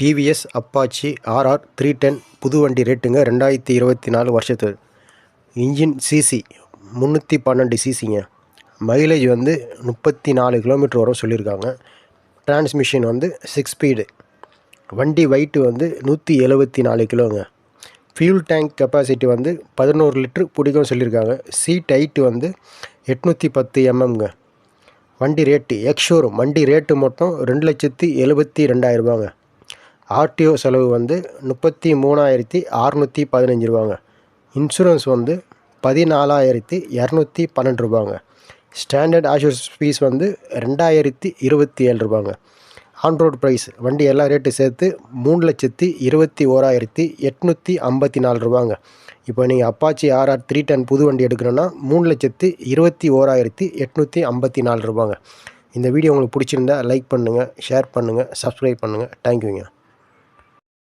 TVS Apache RR three ten புது வண்டி ரேட்டுங்க ரெண்டாயிரத்தி இருபத்தி நாலு வருஷத்து. இன்ஜின் சிசி முந்நூற்றி பன்னெண்டு சிசிங்க. மைலேஜ் வந்து முப்பத்தி நாலு கிலோமீட்டர் வரும் சொல்லியிருக்காங்க. டிரான்ஸ்மிஷன் வந்து சிக்ஸ் ஸ்பீடு. வண்டி வெயிட்டு வந்து நூற்றி எழுபத்தி நாலு கிலோங்க. ஃபியூல் டேங்க் கெப்பாசிட்டி வந்து பதினோரு லிட்ரு பிடிக்கும் சொல்லியிருக்காங்க. சீட் ஹைட்டு வந்து எட்நூற்றி பத்து எம்எம்ங்க. வண்டி ரேட்டு எக்ஷோரூம் வண்டி ரேட்டு மட்டும் ரெண்டு லட்சத்தி எழுபத்தி ரெண்டாயிரரூபாங்க ஆர்டிஓ செலவு வந்து முப்பத்தி மூணாயிரத்தி அறநூற்றி பதினஞ்சு ரூபாங்க. இன்சூரன்ஸ் வந்து பதினாலாயிரத்தி இரநூத்தி பன்னெண்டு ரூபாங்க. ஸ்டாண்டர்ட் ஆஷூஸ் ஃபீஸ் வந்து ரெண்டாயிரத்தி இருபத்தி ஏழு ரூபாங்க. ஆன்ரோட் ப்ரைஸ் வண்டி எல்லா ரேட்டு சேர்த்து மூணு லட்சத்தி இருபத்தி ஓராயிரத்தி எட்நூற்றி ஐம்பத்தி நாலு ரூபாங்க. இப்போ நீங்கள் அப்பாச்சி ஆர்ஆர் த்ரீ டென் புது வண்டி எடுக்கணுன்னா மூணு லட்சத்தி இருபத்தி ஓராயிரத்தி எட்நூற்றி ஐம்பத்தி நாலு ரூபாங்க. இந்த வீடியோ உங்களுக்கு பிடிச்சிருந்தா லைக் பண்ணுங்கள் ஷேர் பண்ணுங்கள் சப்ஸ்கிரைப் பண்ணுங்கள் தேங்க்யூங்க